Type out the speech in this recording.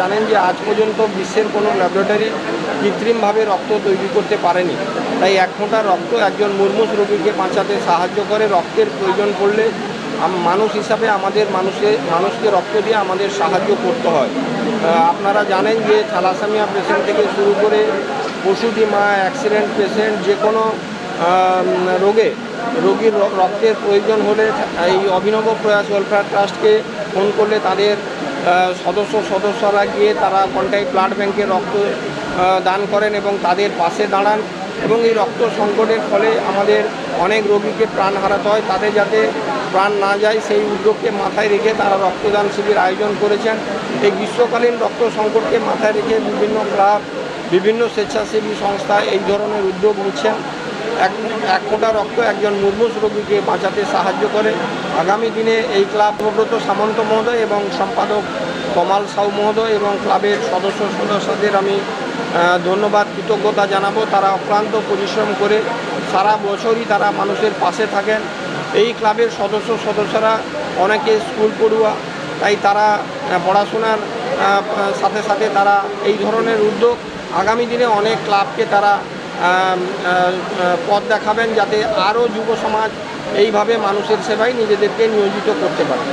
জানেন যে আজ পর্যন্ত বিশ্বের কোনো ল্যাবরেটরি কৃত্রিমভাবে রক্ত তৈরি করতে পারেনি। তাই এক ফোঁটা রক্ত একজন মুরমুষ রোগীকে বাঁচাতে সাহায্য করে। রক্তের প্রয়োজন পড়লে মানুষ হিসাবে আমাদের মানুষে, মানুষকে রক্ত দিয়ে আমাদের সাহায্য করতে হয়। আপনারা জানেন যে থ্যালাসামিয়া পেশেন্ট থেকে শুরু করে পশুটি মা অ্যাক্সিডেন্ট পেশেন্ট, যে কোনো রোগে, রোগীর রক্তের প্রয়োজন হলে এই অভিনব প্রয়াস ওয়েলফেয়ার ট্রাস্টকে ফোন করলে তাদের সদস্য সদস্যরা গিয়ে তারা কন্টাক্ট ব্লাড ব্যাংকে রক্ত দান করেন এবং তাদের পাশে দাঁড়ান এবং এই রক্ত সংকটের ফলে আমাদের অনেক রোগীকে প্রাণ হারাতে হয়। তাদের যাতে প্রাণ না যায়, সেই উদ্যোগকে মাথায় রেখে তারা রক্তদান শিবির আয়োজন করেছেন। এই গ্রীষ্মকালীন রক্ত সংকটকে মাথায় রেখে বিভিন্ন ক্লাব, বিভিন্ন স্বেচ্ছাসেবী সংস্থা এই ধরনের উদ্যোগ নিচ্ছেন। এক এক ফোঁটা রক্ত একজন মুরমুষ রোগীকে বাঁচাতে সাহায্য করে। আগামী দিনে এই ক্লাব অনুব্রত সামন্ত মহোদয় এবং সম্পাদক কমাল সাউ মহোদয় এবং ক্লাবের সদস্য সদস্যদের আমি ধন্যবাদ, কৃতজ্ঞতা জানাব। তারা অক্লান্ত পরিশ্রম করে সারা বছরই তারা মানুষের পাশে থাকেন। এই ক্লাবের সদস্য সদস্যরা অনেকে স্কুল পড়ুয়া, তাই তারা পড়াশোনার সাথে সাথে তারা এই ধরনের উদ্যোগ আগামী দিনে অনেক ক্লাবকে তারা পথ দেখাবেন যাতে আরও যুব সমাজ এইভাবে মানুষের সেবায় নিজেদেরকে নিয়োজিত করতে পারে।